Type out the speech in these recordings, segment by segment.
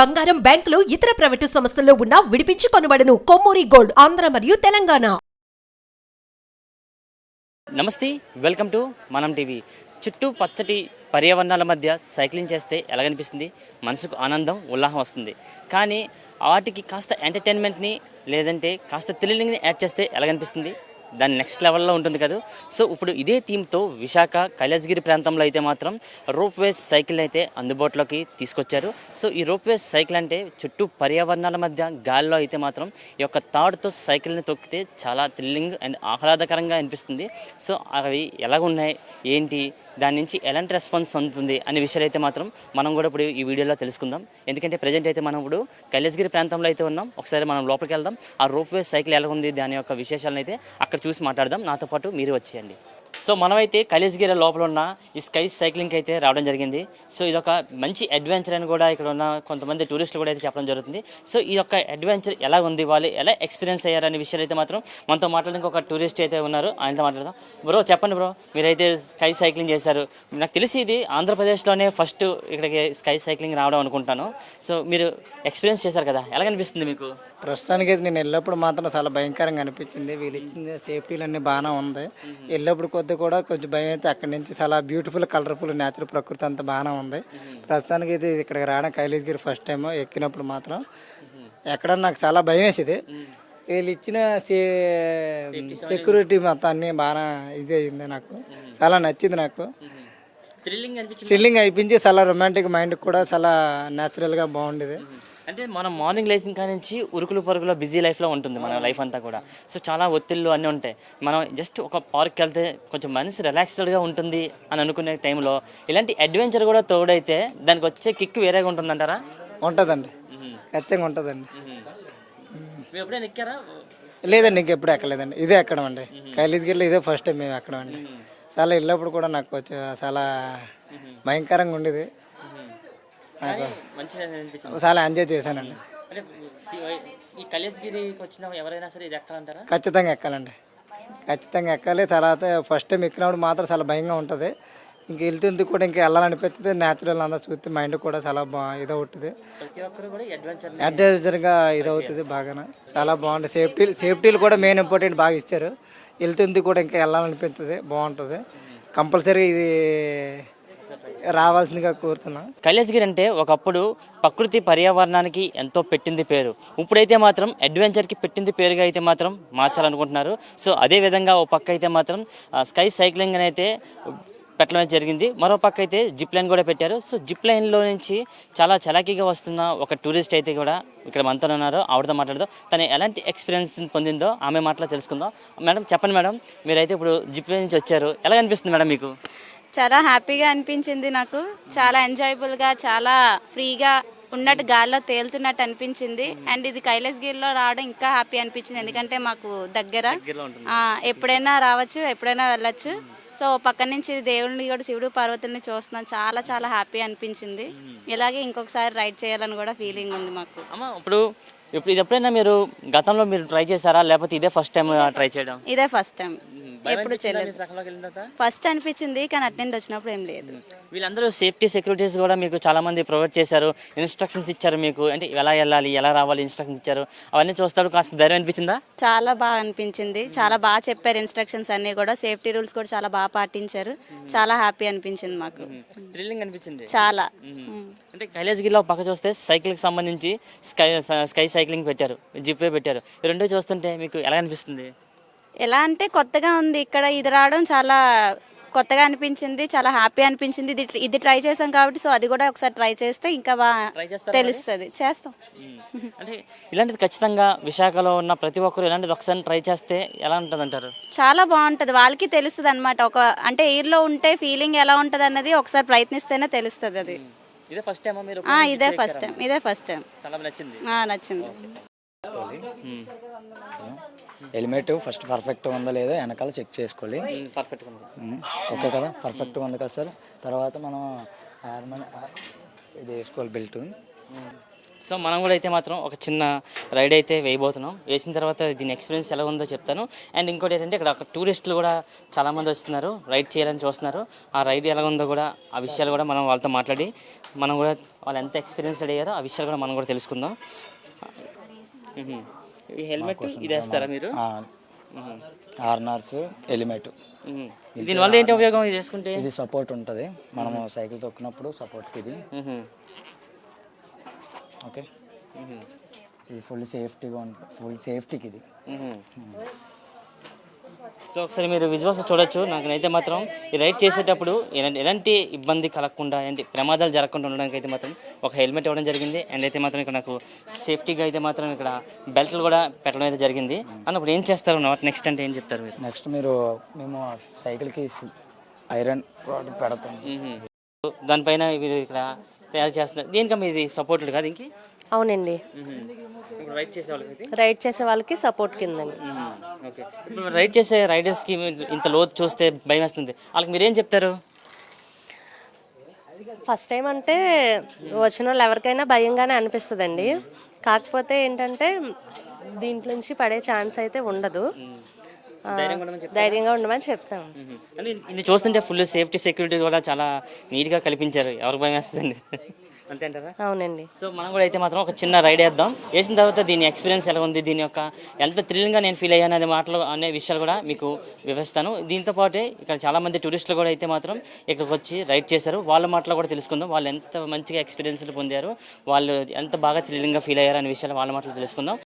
బంగారం బ్యాంకులు ఇతర ప్రైవేటు సంస్థల్లో ఉన్న విడిపించి కొనబడను. కొమ్మూరి గోల్డ్ ఆంధ్ర మరియు తెలంగాణ. నమస్తే వెల్కమ్ టు మనం టీవీ. చుట్టూ పచ్చటి పర్యావరణాల మధ్య సైక్లింగ్ చేస్తే ఎలాగనిపిస్తుంది మనసుకు ఆనందం ఉల్లాహం వస్తుంది. కానీ వాటికి కాస్త ఎంటర్టైన్మెంట్ని లేదంటే కాస్త థ్రిల్లింగ్ని యాడ్ చేస్తే ఎలాగనిపిస్తుంది దాని నెక్స్ట్ లెవెల్లో ఉంటుంది కదా. సో ఇప్పుడు ఇదే థీమ్తో విశాఖ కైలాసగిరి ప్రాంతంలో అయితే మాత్రం రోప్వేస్ సైకిల్ అయితే అందుబాటులోకి తీసుకొచ్చారు. సో ఈ రోప్వేస్ సైకిల్ అంటే చుట్టూ పర్యావరణాల మధ్య గాలిలో అయితే మాత్రం ఈ యొక్క తాడుతో సైకిల్ని తొక్కితే చాలా థ్రిల్లింగ్ అండ్ ఆహ్లాదకరంగా అనిపిస్తుంది. సో అవి ఎలాగున్నాయి? ఏంటి? దాని నుంచి ఎలాంటి రెస్పాన్స్ అందుతుంది అనే విషయాలు అయితే మాత్రం మనం కూడా ఇప్పుడు ఈ వీడియోలో తెలుసుకుందాం. ఎందుకంటే ప్రజెంట్ అయితే మనం ఇప్పుడు కైలాసగిరి ప్రాంతంలో అయితే ఉన్నాం. ఒకసారి మనం లోపలికి వెళ్దాం. ఆ రోప్వే సైకిల్ ఎలా ఉంది దాని యొక్క విశేషాలను అయితే అక్కడ చూసి మాట్లాడదాం. నాతో పాటు మీరు వచ్చేయండి. సో మనమైతే కలిసిగిరి లోపల ఉన్న ఈ స్కై సైక్లింగ్కి అయితే రావడం జరిగింది. సో ఇదొక మంచి అడ్వెంచర్ అని కూడా ఇక్కడ ఉన్న కొంతమంది టూరిస్టులు కూడా అయితే చెప్పడం జరుగుతుంది. సో ఈ యొక్క అడ్వెంచర్ ఎలా ఉంది వాళ్ళు ఎలా ఎక్స్పీరియన్స్ అయ్యారనే విషయాలు అయితే మాత్రం మనతో మాట్లాడడానికి ఒక టూరిస్ట్ అయితే ఉన్నారు. ఆయనతో మాట్లాడదాం. బ్రో చెప్పండి బ్రో మీరైతే స్కై సైక్లింగ్ చేశారు. నాకు తెలిసి ఇది ఆంధ్రప్రదేశ్లోనే ఫస్ట్ ఇక్కడికి స్కై సైక్లింగ్ రావడం అనుకుంటాను. సో మీరు ఎక్స్పీరియన్స్ చేశారు కదా ఎలా అనిపిస్తుంది మీకు? ప్రస్తుతానికి అయితే నేను వెళ్ళినప్పుడు మాత్రం చాలా భయంకరంగా అనిపించింది. వీళ్ళు ఇచ్చిన సేఫ్టీలు బాగానే ఉంది. వెళ్ళినప్పుడు కొద్ది కూడా కొంచెం భయం అయితే అక్కడి నుంచి చాలా బ్యూటిఫుల్ కలర్ఫుల్ నేచురల్ ప్రకృతి అంతా బాగానే ఉంది. ప్రస్తుతానికి అయితే ఇక్కడికి రావడం కైలాసగిరి ఫస్ట్ టైం ఎక్కినప్పుడు మాత్రం. ఎక్కడ నాకు చాలా భయం వేసేది. వీళ్ళు ఇచ్చిన సెక్యూరిటీ మొత్తం అన్ని బాగా ఇది అయింది నాకు. చాలా నచ్చింది నాకు. థ్రిల్లింగ్ అనిపించింది? చాలా రొమాంటిక్ మైండ్ కూడా చాలా న్యాచురల్గా బాగుండేది. అంటే మనం మార్నింగ్ లేచిన కాడి నుంచి ఉరుకులు పరుగులో బిజీ లైఫ్లో ఉంటుంది మన లైఫ్ అంతా కూడా. సో చాలా ఒత్తిళ్ళు అన్నీ ఉంటాయి. మనం జస్ట్ ఒక పార్క్కి వెళ్తే కొంచెం మనసు రిలాక్స్డ్గా ఉంటుంది అని అనుకునే టైంలో ఇలాంటి అడ్వెంచర్ కూడా తోడైతే దానికి వచ్చే కిక్ వేరేగా ఉంటుందంటారా? ఉంటుందండి. ఖచ్చితంగా ఉంటుందండి. ఎప్పుడైనా ఎక్కారా? లేదండి ఇంకెప్పుడు ఎక్కలేదండి. ఇదే ఎక్కడం అండి కైలాసగిరిలో ఇదే ఫస్ట్ టైం మేము ఎక్కడం అండి చాలా వెళ్ళినప్పుడు కూడా నాకు చాలా భయంకరంగా ఉండేది. చాలా ఎంజాయ్ చేశానండి. ఈ వచ్చిన ఎవరైనా సరే ఇది ఎక్కాలంటారా? ఖచ్చితంగా ఎక్కాలండి. ఖచ్చితంగా ఎక్కాలి. తర్వాత ఫస్ట్ టైం ఎక్కినప్పుడు మాత్రం చాలా భయంగా ఉంటుంది. ఇంక వెళ్తుంది కూడా ఇంకా వెళ్ళాలనిపిస్తుంది. న్యాచురల్ అంతా చూస్తే మైండ్ కూడా చాలా బా ఇదవుతుంది. అడ్వెంచర్ అడ్వెంచర్గా ఇదవుతుంది బాగా చాలా బాగుంటుంది సేఫ్టీ సేఫ్టీలు కూడా మెయిన్ ఇంపార్టెంట్ బాగా ఇచ్చారు. వెళ్తుంది కూడా ఇంకా వెళ్ళాలనిపిస్తుంది. బాగుంటుంది. కంపల్సరీ ఇది రావాల్సిందిగా కోరుతున్నా. కైలాసగిరి అంటే ఒకప్పుడు ప్రకృతి పర్యావరణానికి ఎంతో పెట్టింది పేరు. ఇప్పుడైతే మాత్రం అడ్వెంచర్కి పెట్టింది పేరుగా అయితే మాత్రం మార్చాలనుకుంటున్నారు. సో అదే విధంగా ఓ పక్క అయితే మాత్రం స్కై సైక్లింగ్ అని అయితే పెట్టడం జరిగింది. మరో పక్క అయితే జిప్ లైన్ కూడా పెట్టారు. సో జిప్ లైన్లో నుంచి చాలా చలాకీగా వస్తున్న ఒక టూరిస్ట్ అయితే కూడా ఇక్కడ మనతో ఉన్నారు. ఆవిడతో మాట్లాడదాం. తను ఎలాంటి ఎక్స్పీరియన్స్ పొందిందో ఆమె మాటలో తెలుసుకుందాం. మేడం చెప్పండి మేడం మీరైతే ఇప్పుడు జిప్ లైన్ నుంచి వచ్చారు. ఎలా అనిపిస్తుంది మేడం మీకు? చాలా హ్యాపీగా అనిపించింది నాకు. చాలా ఎంజాయబుల్గా చాలా ఫ్రీగా ఉన్నట్టు గాల్లో తేలుతున్నట్టు అనిపించింది. అండ్ ఇది కైలాసగిరిలో రావడం ఇంకా హ్యాపీ అనిపించింది. ఎందుకంటే మాకు దగ్గర ఎప్పుడైనా రావచ్చు ఎప్పుడైనా వెళ్ళొచ్చు. సో పక్క నుంచి దేవుడిని కూడా శివుడు పార్వతుల్ని చూస్తున్నాం. చాలా చాలా హ్యాపీ అనిపించింది. ఇలాగే ఇంకొకసారి రైడ్ చేయాలని కూడా ఫీలింగ్ ఉంది మాకు. ఇప్పుడు ఇప్పుడు ఇది ఎప్పుడైనా మీరు గతంలో మీరు ట్రై చేశారా? లేకపోతే ఇదే ఫస్ట్ టైం ట్రై చేయడం? ఇదే ఫస్ట్ టైం ఎప్పుడు చేయలేదు? ఫస్ట్ అనిపించింది కానీ అటెండ్ వచ్చినప్పుడు ఏం లేదు. వీళ్ళందరూ సేఫ్టీ సెక్యూరిటీస్ కూడా మీకు చాలా మంది ప్రొవైడ్ చేశారు. ఇన్స్ట్రక్షన్స్ ఇచ్చారు మీకు. అంటే ఎలా వెళ్ళాలి ఎలా రావాలి ఇన్స్ట్రక్షన్స్ ఇచ్చారు. అవన్నీ చూస్తాడు కాస్త ధైర్యం అనిపించిందా? చాలా బాగా అనిపించింది. చాలా బాగా చెప్పారు ఇన్స్ట్రక్షన్స్ అన్ని కూడా. సేఫ్టీ రూల్స్ కూడా చాలా బాగా పాటించారు. చాలా హ్యాపీ అనిపించింది మాకు. థ్రిల్లింగ్ అనిపించింది? చాలా. అంటే కైలాసగిరిలో పక్క చూస్తే సైకిల్కి సంబంధించి స్కై స్కై సైక్లింగ్ పెట్టారు. జిప్ వే పెట్టారు. ఈ రెండు చూస్తుంటే మీకు ఎలా అనిపిస్తుంది? ఎలా అంటే కొత్తగా ఉంది. ఇక్కడ ఇది రావడం చాలా కొత్తగా అనిపించింది చాలా హ్యాపీ అనిపించింది. ఇది ఇది ట్రై చేసాం కాబట్టి సో అది కూడా ఒకసారి ట్రై చేస్తే ఇంకా బాగా తెలుస్తుంది. చేస్తాం. అంటే ఇలాంటిది ఖచ్చితంగా విశాఖలో ఉన్న ప్రతి ఒక్కరు ఇలాంటిది ఒకసారి ట్రై చేస్తే ఎలా ఉంటుంది అంటారు చాలా బాగుంటది. వాళ్ళకి తెలుస్తుంది అనమాట ఒక అంటే ఎయిర్లో ఉంటే ఫీలింగ్ ఎలా ఉంటది అన్నది ఒకసారి ప్రయత్నిస్తేనే తెలుస్తుంది అది. ఇదే ఫస్ట్ టైం మీరు ఆ, ఇదే ఫస్ట్ టైం ఇదే ఫస్ట్ టైం చాలా నచ్చింది. ఆ, నచ్చింది. హెల్మెట్ ఫస్ట్ పర్ఫెక్ట్ ఉందా లేదా వెనకాల చెక్ చేసుకోవాలి. పర్ఫెక్ట్ ఓకే కదా? పర్ఫెక్ట్ ఉంది కదా సార్? తర్వాత మనం హార్మోన్ ఇది వేసుకోవాలి బెల్ట్ సో మనం కూడా అయితే మాత్రం ఒక చిన్న రైడ్ అయితే వేయబోతున్నాం. వేసిన తర్వాత దీని ఎక్స్పీరియన్స్ ఎలా ఉందో చెప్తాను. అండ్ ఇంకోటి ఏంటంటే ఇక్కడ ఒక టూరిస్టులు కూడా చాలామంది వస్తున్నారు రైడ్ చేయాలని చూస్తున్నారు. ఆ రైడ్ ఎలా ఉందో కూడా ఆ విషయాలు కూడా మనం వాళ్ళతో మాట్లాడి మనం కూడా వాళ్ళు ఎంత ఎక్స్పీరియన్స్ అయ్యారో ఆ విషయాలు కూడా మనం కూడా తెలుసుకుందాం. ఈ హెల్మెట్ ఇది వేస్తారా మీరు? ఆర్నర్స్ ఎలిమెట్ మ్మ్. దీనివల్ల ఏంటి ఉపయోగం ఇది వేసుకుంటే ఇది సపోర్ట్ ఉంటుంది. మనము సైకిల్ తొక్కినప్పుడు సపోర్ట్కి ఇది. ఓకే. ఇది ఫుల్ సేఫ్టీగా ఉంటుంది ఫుల్ సేఫ్టీకి ఇది. సో ఒకసారి మీరు విజువల్స్ చూడొచ్చు. నాకైతే మాత్రం ఈ రైడ్ చేసేటప్పుడు ఎలాంటి ఇబ్బంది కలగకుండా ఏంటి ప్రమాదాలు జరగకుండా ఉండడానికి అయితే మాత్రం ఒక హెల్మెట్ ఇవ్వడం జరిగింది. అండ్ అయితే మాత్రం ఇక్కడ నాకు సేఫ్టీగా అయితే మాత్రం ఇక్కడ బెల్ట్లు కూడా పెట్టడం అయితే జరిగింది. అన్నప్పుడు ఏం చేస్తారు? నెక్స్ట్ అంటే ఏం చెప్తారు మీరు? నెక్స్ట్ మీరు మేము సైకిల్కి ఐరన్ రాడ్ పెడతాం. దానిపైన మీరు ఇక్కడ తయారు చేస్తున్నారు దీనికమ్మా ఇది సపోర్టెడ్ కాదు ఇంకే? అవునండి. రైడ్ చేసే వాళ్ళకైతే రైడ్ చేసే వాళ్ళకి సపోర్ట్ కిందండి. ఓకే. ఇప్పుడు రైడ్ చేసే రైడర్స్కి ఇంత లోతు చూస్తే భయం వేస్తుంది. వాళ్ళకి మీరేం చెప్తారు? ఫస్ట్ టైం అంటే వచ్చిన వాళ్ళు ఎవరికైనా భయంగానే అనిపిస్తుందండి. కాకపోతే ఏంటంటే దీంట్లో నుంచి పడే ఛాన్స్ అయితే ఉండదు. ధైర్యంగా ఉండమని చెప్తాం. ఇది చూస్తుంటే ఫుల్ సేఫ్టీ సెక్యూరిటీ కూడా చాలా నీట్గా కల్పించారు. ఎవరికి భయం వేస్తుందండి? అంతే అంటారా అవునండి. సో మనం కూడా అయితే మాత్రం ఒక చిన్న రైడ్ వేద్దాం. వేసిన తర్వాత దీని ఎక్స్పీరియన్స్ ఎలా ఉంది? దీని యొక్క ఎంత థ్రిల్లింగ్గా నేను ఫీల్ అయ్యాను అనే మాటలు అనే విషయాలు కూడా మీకు వివరిస్తాను. దీంతో పాటే ఇక్కడ చాలా మంది టూరిస్టులు కూడా అయితే మాత్రం ఇక్కడికి వచ్చి రైడ్ చేశారు. వాళ్ళ మాటలు కూడా తెలుసుకుందాం. వాళ్ళు ఎంత మంచిగా ఎక్స్పీరియన్స్లు పొందారు. వాళ్ళు ఎంత బాగా థ్రిల్లింగ్గా ఫీల్ అయ్యారు అనే విషయాలు వాళ్ళ మాటలు తెలుసుకుందాం.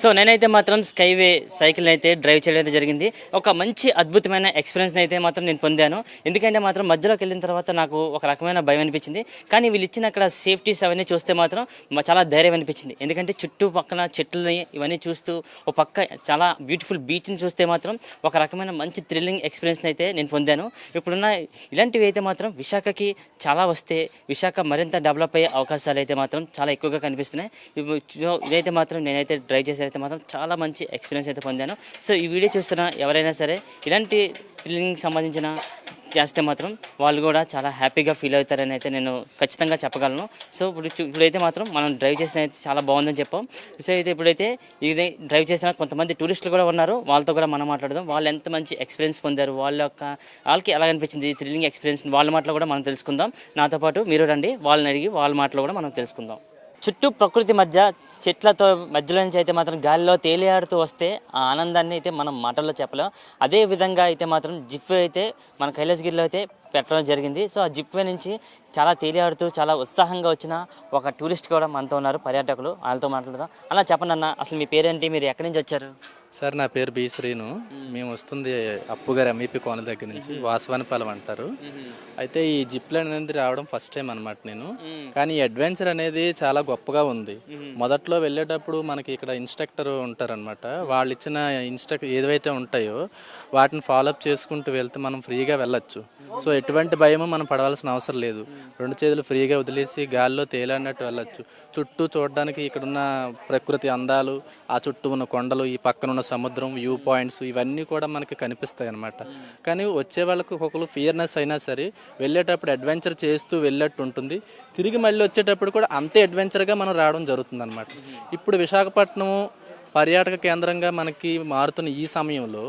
సో నేనైతే మాత్రం స్కైవే సైకిల్ అయితే డ్రైవ్ చేయడం అయితే జరిగింది. ఒక మంచి అద్భుతమైన ఎక్స్పీరియన్స్ అయితే మాత్రం నేను పొందాను. ఎందుకంటే మాత్రం మధ్యలోకి వెళ్ళిన తర్వాత నాకు ఒక రకమైన భయం అనిపించింది. కానీ వీళ్ళు ఇచ్చిన అక్కడ సేఫ్టీస్ అవన్నీ చూస్తే మాత్రం చాలా ధైర్యం అనిపించింది. ఎందుకంటే చుట్టూ పక్కన చెట్లని ఇవన్నీ చూస్తూ ఒక పక్క చాలా బ్యూటిఫుల్ బీచ్ని చూస్తే మాత్రం ఒక రకమైన మంచి థ్రిల్లింగ్ ఎక్స్పీరియన్స్ అయితే నేను పొందాను. ఇప్పుడున్న ఇలాంటివి అయితే మాత్రం విశాఖకి చాలా వస్తే విశాఖ మరింత డెవలప్ అయ్యే అవకాశాలు అయితే మాత్రం చాలా ఎక్కువగా కనిపిస్తున్నాయి. ఇదైతే మాత్రం నేనైతే డ్రైవ్ చేసే అయితే మాత్రం చాలా మంచి ఎక్స్పీరియన్స్ అయితే పొందాను. సో ఈ వీడియో చూస్తున్న ఎవరైనా సరే ఇలాంటి థ్రిల్లింగ్ సంబంధించిన చేస్తే మాత్రం వాళ్ళు కూడా చాలా హ్యాపీగా ఫీల్ అవుతారని అయితే నేను ఖచ్చితంగా చెప్పగలను. సో ఇప్పుడు ఇప్పుడైతే మాత్రం మనం డ్రైవ్ చేసిన అయితే చాలా బాగుందని చెప్పాం. సో అయితే ఇప్పుడైతే ఇది డ్రైవ్ చేసిన కొంతమంది టూరిస్టులు కూడా ఉన్నారు. వాళ్ళతో కూడా మనం మాట్లాడదాం. వాళ్ళు ఎంత మంచి ఎక్స్పీరియన్స్ పొందారు. వాళ్ళ యొక్క వాళ్ళకి ఎలా అనిపించింది థ్రిల్లింగ్ ఎక్స్పీరియన్స్ వాళ్ళ మాటలో కూడా మనం తెలుసుకుందాం. నాతో పాటు మీరు రండి. వాళ్ళని అడిగి వాళ్ళ మాటలు కూడా మనం తెలుసుకుందాం. చుట్టూ ప్రకృతి మధ్య చెట్లతో మధ్యలో నుంచి అయితే మాత్రం గాలిలో తేలియాడుతూ వస్తే ఆ ఆనందాన్ని అయితే మనం మాటల్లో చెప్పలేం. అదే విధంగా అయితే మాత్రం జిప్ అయితే మన కైలాసగిరిలో అయితే పెట్టడం జరిగింది. సో ఆ జిప్ వే నుంచి చాలా తేలియాడుతూ చాలా ఉత్సాహంగా వచ్చిన ఒక టూరిస్ట్ కూడా మనతో ఉన్నారు పర్యాటకులు. వాళ్ళతో మాట్లాడదాం. అలా చెప్పండి అన్న అసలు మీ పేరేంటి? మీరు ఎక్కడి నుంచి వచ్చారు? సార్ నా పేరు బి శ్రీను. మేము. వస్తుంది అప్పుగారు ఎంఈపీ కోన దగ్గర నుంచి వాసవానిపాలెం అంటారు. అయితే ఈ జిప్ లైన్ అనేది రావడం ఫస్ట్ టైం అనమాట నేను. కానీ ఈ అడ్వెంచర్ అనేది చాలా గొప్పగా ఉంది. మొదట్లో వెళ్ళేటప్పుడు మనకి ఇక్కడ ఇన్స్ట్రక్టర్ ఉంటారనమాట వాళ్ళు ఇచ్చిన ఇన్స్ట్రక్ ఏవైతే ఉంటాయో వాటిని ఫాలోఅప్ చేసుకుంటూ వెళ్తే మనం ఫ్రీగా వెళ్ళొచ్చు. సో ఎటువంటి భయము మనం పడవలసిన అవసరం లేదు. రెండు చేతులు ఫ్రీగా వదిలేసి గాల్లో తేలాడినట్టు వెళ్ళొచ్చు. చుట్టూ చూడడానికి ఇక్కడున్న ప్రకృతి అందాలు ఆ చుట్టూ ఉన్న కొండలు ఈ పక్కన ఉన్న సముద్రం వ్యూ పాయింట్స్ ఇవన్నీ కూడా మనకి కనిపిస్తాయి అనమాట కానీ వచ్చే వాళ్ళకి ఒకరు ఫియర్నెస్ అయినా సరే వెళ్ళేటప్పుడు అడ్వెంచర్ చేస్తూ వెళ్ళేట్టు ఉంటుంది. తిరిగి మళ్ళీ వచ్చేటప్పుడు కూడా అంతే అడ్వెంచర్గా మనం రావడం జరుగుతుంది అనమాట ఇప్పుడు విశాఖపట్నం పర్యాటక కేంద్రంగా మనకి మారుతున్న ఈ సమయంలో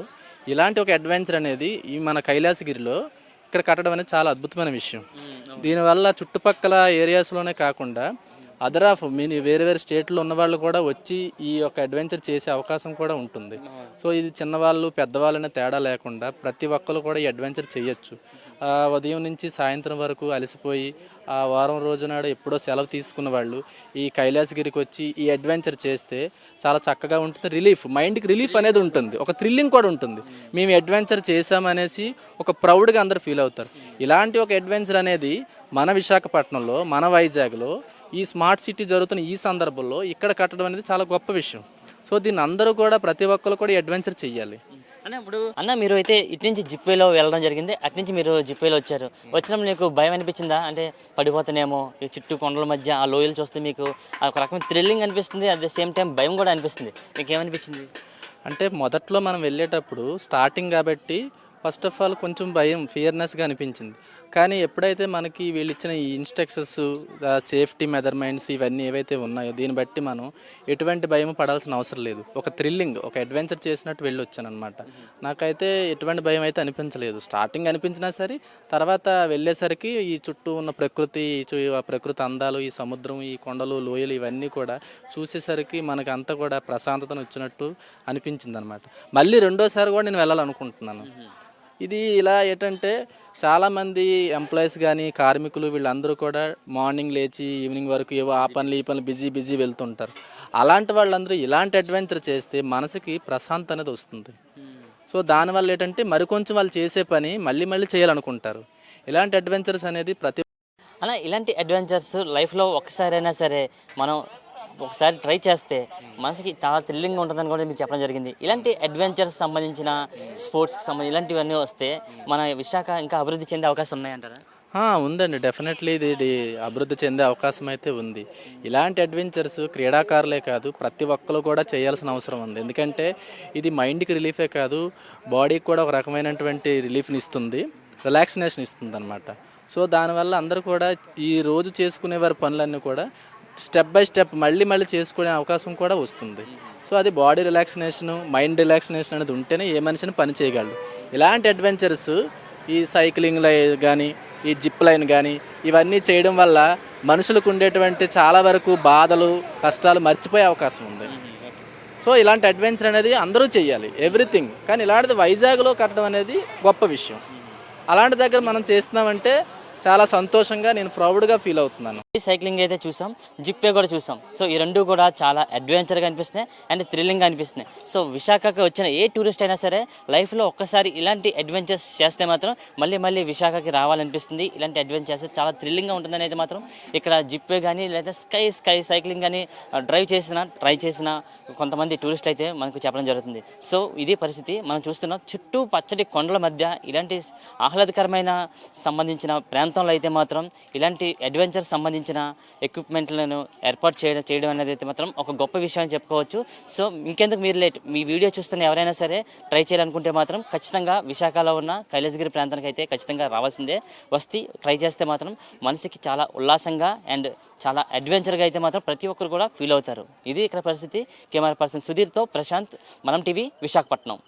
ఇలాంటి ఒక అడ్వెంచర్ అనేది ఈ మన కైలాసగిరిలో ఇక్కడ కట్టడం అనేది చాలా అద్భుతమైన విషయం. దీనివల్ల చుట్టుపక్కల ఏరియాస్లోనే కాకుండా అదర్ ఆఫ్ మీ వేరే వేరే స్టేట్లో ఉన్న వాళ్ళు కూడా వచ్చి ఈ యొక్క అడ్వెంచర్ చేసే అవకాశం కూడా ఉంటుంది. సో ఇది చిన్నవాళ్ళు పెద్దవాళ్ళనే తేడా లేకుండా ప్రతి ఒక్కరు కూడా ఈ అడ్వెంచర్ చేయొచ్చు. ఉదయం నుంచి సాయంత్రం వరకు అలసిపోయి ఆ వారం రోజునాడు ఎప్పుడో సెలవు తీసుకున్న వాళ్ళు ఈ కైలాసగిరికి వచ్చి ఈ అడ్వెంచర్ చేస్తే చాలా చక్కగా ఉంటుంది. రిలీఫ్ మైండ్కి రిలీఫ్ అనేది ఉంటుంది. ఒక థ్రిల్లింగ్ కూడా ఉంటుంది. మేము అడ్వెంచర్ చేసామనేసి ఒక ప్రౌడ్గా అందరు ఫీల్ అవుతారు. ఇలాంటి ఒక అడ్వెంచర్ అనేది మన విశాఖపట్నంలో మన వైజాగ్లో ఈ స్మార్ట్ సిటీ జరుగుతున్న ఈ సందర్భంలో ఇక్కడ కట్టడం అనేది చాలా గొప్ప విషయం. సో దీన్ని అందరూ కూడా ప్రతి ఒక్కరు కూడా అడ్వెంచర్ చెయ్యాలి. అన్న ఇప్పుడు అన్న మీరు అయితే ఇటు నుంచి జిప్ వేలో వెళ్ళడం జరిగింది. అటు నుంచి మీరు జిప్ వేలో వచ్చారు. వచ్చినప్పుడు మీకు భయం అనిపించిందా? అంటే పడిపోతానేమో ఈ చుట్టూ కొండల మధ్య ఆ లోయలు చూస్తే మీకు ఆ ఒక రకమైన థ్రిల్లింగ్ అనిపిస్తుంది. అట్ ద సేమ్ టైం భయం కూడా అనిపిస్తుంది. మీకు ఏమనిపించింది అంటే మొదట్లో మనం వెళ్ళేటప్పుడు స్టార్టింగ్ కాబట్టి ఫస్ట్ ఆఫ్ ఆల్ కొంచెం భయం ఫియర్నెస్గా అనిపించింది. కానీ ఎప్పుడైతే మనకి వీళ్ళు ఇచ్చిన ఈ ఇన్స్ట్రక్షన్స్ సేఫ్టీ మెజర్మెంట్స్ ఇవన్నీ ఏవైతే ఉన్నాయో దీన్ని బట్టి మనం ఎటువంటి భయం పడాల్సిన అవసరం లేదు. ఒక థ్రిల్లింగ్ ఒక అడ్వెంచర్ చేసినట్టు వెళ్ళొచ్చాను అనమాట నాకైతే ఎటువంటి భయం అయితే అనిపించలేదు. స్టార్టింగ్ అనిపించినా సరే తర్వాత వెళ్ళేసరికి ఈ చుట్టూ ఉన్న ప్రకృతి ప్రకృతి అందాలు ఈ సముద్రం ఈ కొండలు లోయలు ఇవన్నీ కూడా చూసేసరికి మనకు అంతా కూడా ప్రశాంతతను వచ్చినట్టు అనిపించింది అనమాట మళ్ళీ రెండోసారి కూడా నేను వెళ్ళాలనుకుంటున్నాను. ఇది ఇలా ఏంటంటే చాలామంది ఎంప్లాయీస్ కానీ కార్మికులు వీళ్ళందరూ కూడా మార్నింగ్ లేచి ఈవినింగ్ వరకు ఏవో ఆ పనులు ఈ పనులు బిజీ బిజీ వెళ్తుంటారు. అలాంటి వాళ్ళందరూ ఇలాంటి అడ్వెంచర్ చేస్తే మనసుకి ప్రశాంతత అనేది వస్తుంది. సో దానివల్ల ఏంటంటే మరికొంచెం వాళ్ళు చేసే పని మళ్ళీ మళ్ళీ చేయాలనుకుంటారు. ఇలాంటి అడ్వెంచర్స్ అనేది ప్రతి అలా ఇలాంటి అడ్వెంచర్స్ లైఫ్లో ఒకసారైనా సరే మనం ఒకసారి ట్రై చేస్తే మనసుకి చాలా థ్రిల్లింగ్గా ఉంటుందని కూడా మీకు చెప్పడం జరిగింది. ఇలాంటి అడ్వెంచర్స్ సంబంధించిన స్పోర్ట్స్కి సంబంధించి ఇలాంటివన్నీ వస్తే మన విశాఖ ఇంకా అభివృద్ధి చెందే అవకాశం ఉన్నాయంటారా? ఉందండి. డెఫినెట్లీ ఇది ఇది అభివృద్ధి చెందే అవకాశం అయితే ఉంది. ఇలాంటి అడ్వెంచర్స్ క్రీడాకారులే కాదు ప్రతి ఒక్కరు కూడా చేయాల్సిన అవసరం ఉంది. ఎందుకంటే ఇది మైండ్కి రిలీఫే కాదు బాడీకి కూడా ఒక రకమైనటువంటి రిలీఫ్ని ఇస్తుంది రిలాక్సినేషన్ ఇస్తుంది అనమాట సో దానివల్ల అందరూ కూడా ఈ రోజు చేసుకునే వారి పనులన్నీ కూడా స్టెప్ బై స్టెప్ మళ్ళీ మళ్ళీ చేసుకునే అవకాశం కూడా వస్తుంది. సో అది బాడీ రిలాక్సినేషన్ మైండ్ రిలాక్సినేషన్ అనేది ఉంటేనే ఏ మనిషిని పని చేయగలడు. ఇలాంటి అడ్వెంచర్స్ ఈ సైక్లింగ్ కానీ ఈ జిప్ లైన్ కానీ ఇవన్నీ చేయడం వల్ల మనుషులకు ఉండేటువంటి చాలా వరకు బాధలు కష్టాలు మర్చిపోయే అవకాశం ఉంది. సో ఇలాంటి అడ్వెంచర్ అనేది అందరూ చేయాలి ఎవ్రీథింగ్. కానీ ఇలాంటిది వైజాగ్లో కట్టడం అనేది గొప్ప విషయం. అలాంటి దగ్గర మనం చేస్తున్నామంటే చాలా సంతోషంగా నేను ప్రౌడ్గా ఫీల్ అవుతున్నాను. సైక్లింగ్ అయితే చూసాం జిప్పే కూడా చూసాం. సో ఈ రెండు కూడా చాలా అడ్వెంచర్గా అనిపిస్తున్నాయి అండ్ థ్రిల్లింగ్గా అనిపిస్తున్నాయి. సో విశాఖకి వచ్చిన ఏ టూరిస్ట్ అయినా సరే లైఫ్లో ఒక్కసారి ఇలాంటి అడ్వెంచర్స్ చేస్తే మాత్రం మళ్ళీ మళ్ళీ విశాఖకి రావాలనిపిస్తుంది. ఇలాంటి అడ్వెంచర్ చేస్తే చాలా థ్రిల్లింగ్గా ఉంటుందని అయితే మాత్రం ఇక్కడ జిప్పే కానీ లేదా స్కై స్కై సైక్లింగ్ కానీ డ్రైవ్ చేసిన ట్రై చేసిన కొంతమంది టూరిస్ట్ అయితే మనకు చెప్పడం జరుగుతుంది. సో ఇది పరిస్థితి మనం చూస్తున్నాం. చుట్టూ పచ్చటి కొండల మధ్య ఇలాంటి ఆహ్లాదకరమైన సంబంధించిన ప్రాంతం ప్రాంతంలో అయితే మాత్రం ఇలాంటి అడ్వెంచర్ సంబంధించిన ఎక్విప్మెంట్లను ఏర్పాటు చేయడం చేయడం అనేది అయితే మాత్రం ఒక గొప్ప విషయం అని చెప్పుకోవచ్చు. సో ఇంకెందుకు మీరు లేట్? మీ వీడియో చూస్తున్న ఎవరైనా సరే ట్రై చేయాలనుకుంటే మాత్రం ఖచ్చితంగా విశాఖలో ఉన్న కైలాసగిరి ప్రాంతానికి అయితే ఖచ్చితంగా రావాల్సిందే. వస్తే ట్రై చేస్తే మాత్రం మనసుకి చాలా ఉల్లాసంగా అండ్ చాలా అడ్వెంచర్గా అయితే మాత్రం ప్రతి ఒక్కరు కూడా ఫీల్ అవుతారు. ఇది ఇక్కడ పరిస్థితి. కెమెరా పర్సన్ సుధీర్తో ప్రశాంత్ మనం టీవీ విశాఖపట్నం.